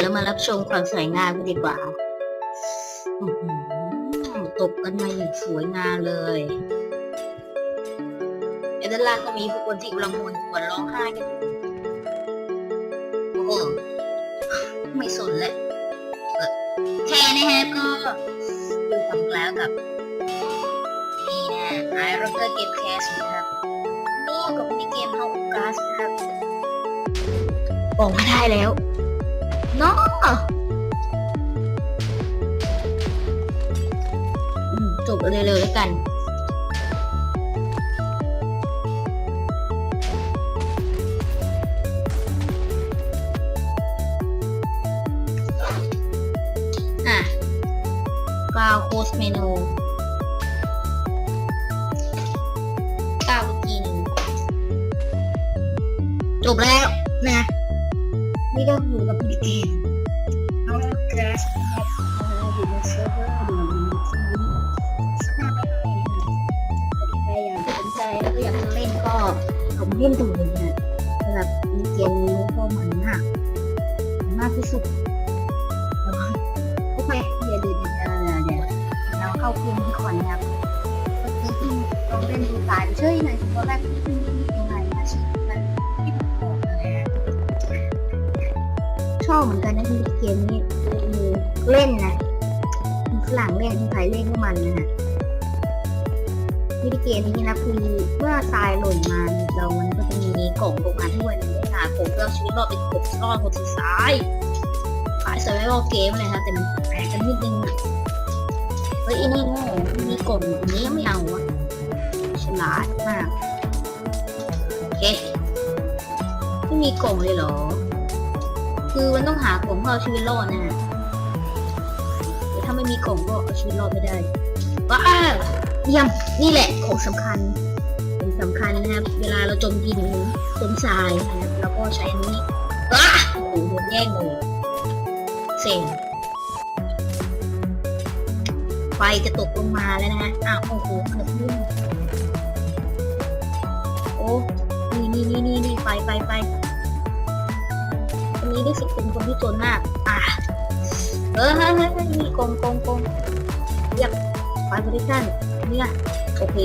แล้วมารับชมความสวยงามกันดีกว่าอื้อหือตกกันมาอย่างสวยงามเลยเอด้านล่างก็มีผู้คนที่กำลังมวนหัวร้องไห้กันโอ้โหไม่สนเลยเออโอเคนะครับก็อยู่กับแล้วกับนี่นะไอร็อกเกอร์เกมแคสนะครับนี่กับมินิเกมเฮากัสนะครับออกไม่ได้แล้ว เนาะจบเลยเลยๆแล้วกัน อะกราวโคสเมนูก้าวกทีหนึ่งจบแล้วนะ นี่ก็อยู่กับพี่เกมเอาละคลาสนะครับเอาอยู่ในเซิร์ฟเวอร์อยู่ในที่นี้สภาพไม่ให้นะครับถ้าใครอยากสนใจแล้วก็อยากจะเล่นก็ผมเล่นดูเลยนะสำหรับเกมนี้ก็เหมันมากมากที่สุดโอเคเดี๋ยวเดี๋ยวเดี๋ยวเราเข้าเกมที่ก่อนนะครับก็คือที่เราเล่นดูสายเชื่อในตอนแรกที่เป็นยังไงน ชอบเหมือนกันนะที่เกมนี้มีเล่นนะฝรั่งเล่นมีใครเล่นก็มันนะฮะวิธีเกมนี้นะคือเมื่อทรายหล่นมาเรามันก็จะมีกล่องลงมาด้วยนะหาผมเพื่อชีวิตรอดเป็นกบรอดคนสุดท้ายขายเซอร์ไวโอเกมเลยครับแต่มันแปลกกันนิดนึงอะเฮ้ยอ้นี่โง่มีกล่อันนี้ยังไม่เอาอะฉลาดมากโอเคไม่มีกล่องเลยเหรอ คือมันต้องหากล่องเพื่อเอาชีวิตรอดนะฮะแต่ถ้าไม่มีกล่องก็เอาชีวิตรอดไม่ได้ว้าวเยี่ยมนี่แหละของสำคัญ เป็นสำคัญนะครับ เวลาเราจมดินจมทรายนะครับแล้วก็ใช้อันนี้ว้าโอ้โหโดนแย่งเลยเซ็งไฟจะตกลงมาแล้วนะฮะอ้าวโอ้โหเกือบลื่นโอ้นี่นี่นี่นี่ไฟไฟไฟ นี้รู้สึกเป็นคนที่จนมาก อะเออเฮ้ยเฮ้ยเฮ้ยนี่กงกงกงเรียบไฟบริการเนี่ยโอเค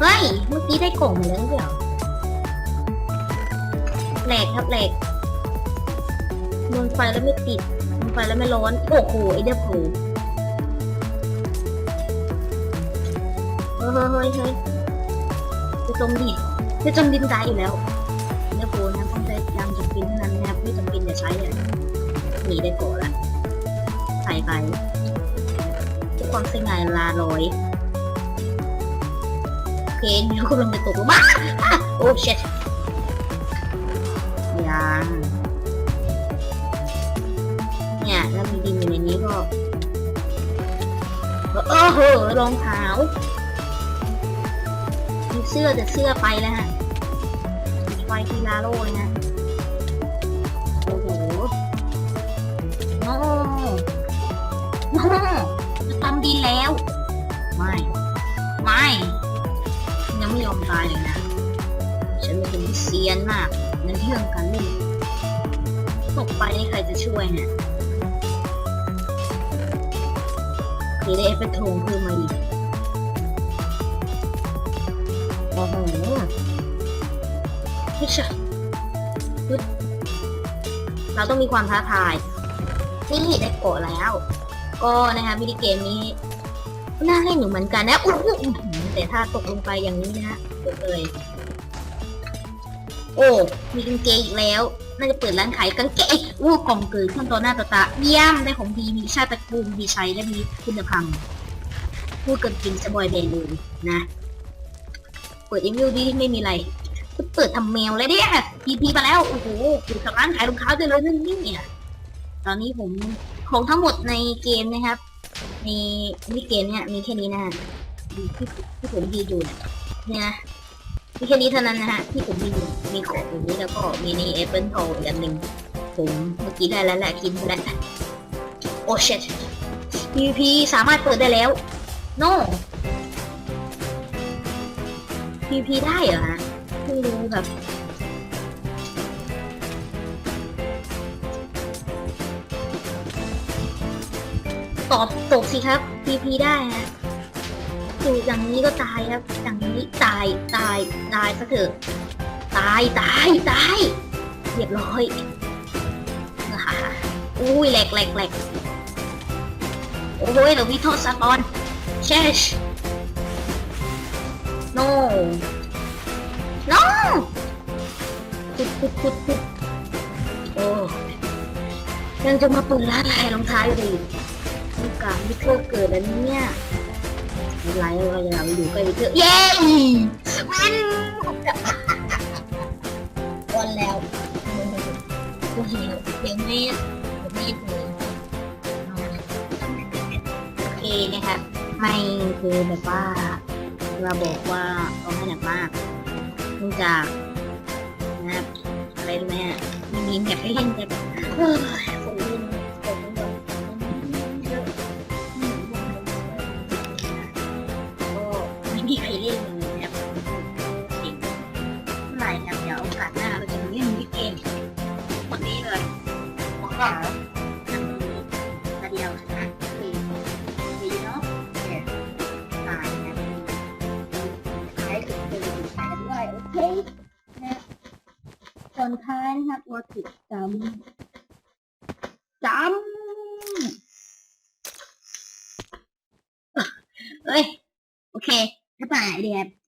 เฮ้ยเมื่อกี้ได้กล่องมาแล้วเหรอแหลกครับแหลกโดนไฟแล้วไม่ติดโดนไฟแล้วไม่ร้อนโอ้โหไอเดียโผล่เฮ้ยเฮ้ยเฮ้ยจะจมดินจะจมดินตายอยู่แล้วเนื้อโไม่เนอย่าใช้อะหนีได้โกรธละใส่ไปทุกความสง่าลาลอยเคนิ้วกำลังจะตกลงมาโอ้เช็ดยังเนี่ยแล้วมีดินอยู่ในนี้ก็เออเหรองเท้ามีเสื้อแต่เสื้อไปแล้วฮะไฟทีลาโร่เลยนะ จะทำดีแล้ว ไม่ ไม่ ยังไม่ยอมตายเลยนะ ฉันเป็นคนที่เซียนมากในเรื่องการเล่นตกไปนี่ใครจะช่วยเนี่ยคือได้เอฟเฟกต์โทงเพิ่มมาอีกโอ้โหฮิชะเราต้องมีความท้าทาย นี่ได้โกะแล้ว ก็นะคะวิดีเกมนี้น่าเล่นอยู่เหมือนกันนะอู้หูอื้อหือแต่ถ้าตกลงไปอย่างนี้นะฮะจบเลยโอ้มีกางเกงอีกแล้ว น่าจะเปิดร้านขายกางเกงอู้กล่องเกิดขึ้นต่อหน้าต่อตาเยี่ยมได้ของดีมีชาติตระกูลมีชัยและมีคุณธรรมพูดกันจริงสบอยเบนเลยนะ เปิดเอีเมลดีไม่มีอะไรเปิดทำเมลเลยเนี่ยพีพีมาแล้ว โอ้โหอยู่กับร้านขายรองเท้าเลยเลยนี่เนี่ยตอนนี้ผม ของทั้งหมดในเกมนะครับ ในมิเกมเนี่ยมีแค่นี้นะฮะที่ที่ผมยืนอยู่เนี่ยนะมีแค่นี้เท่านั้นนะฮะที่ผมมีมีของอย่างนี้แล้วก็มีในแอปเปิลโทรอีกอันหนึ่งผมเมื่อกี้ได้แล้วแหละกินไปแล้วโอ้เช็ด PVP สามารถเปิดได้แล้ว no PVP ได้เหรอฮะเพิ่รู้แบบ ตอบตกสิครับพีพีได้ฮะอยู่อย่างนี้ก็ตายครับ อย่างนี้ตายตายตายซะเถอะ ตายตายตายเรียบร้อยอุ้ยแหลกแหลกแหลกโอ้ยเราวิโทษสะกอนเชช no no ขุดขุดขุดขุดโอ้ยังจะมาปิดร้านขายรองเท้าอยู่ดี วิเทอร์เกิดแล้วเนี่ยไม่เป็นไรเราอย่าไปอยู่ใกล้วิเทอร์เย้มันวันแล้ววันแล้วเดี๋ยวไม่เดี๋ยวไม่เลยโอเคนะครับไม่คือแบบว่าเราบอกว่าเราไม่หนักมากเนื่องจากนะครับอะไรรู้ไหมฮะมีมีแบบให้เล่นแบบ วันนี้เลยบอกว่าทำนี้มาเดียวนะคือดีเนาะเนี่ยตายนะท้ายถึงเป็นท้ายกันด้วยโอเคนะตอนท้ายนะครับตัวติดจำจำเอ้ย โอเคถ้าป่ายเดียบกูแพ้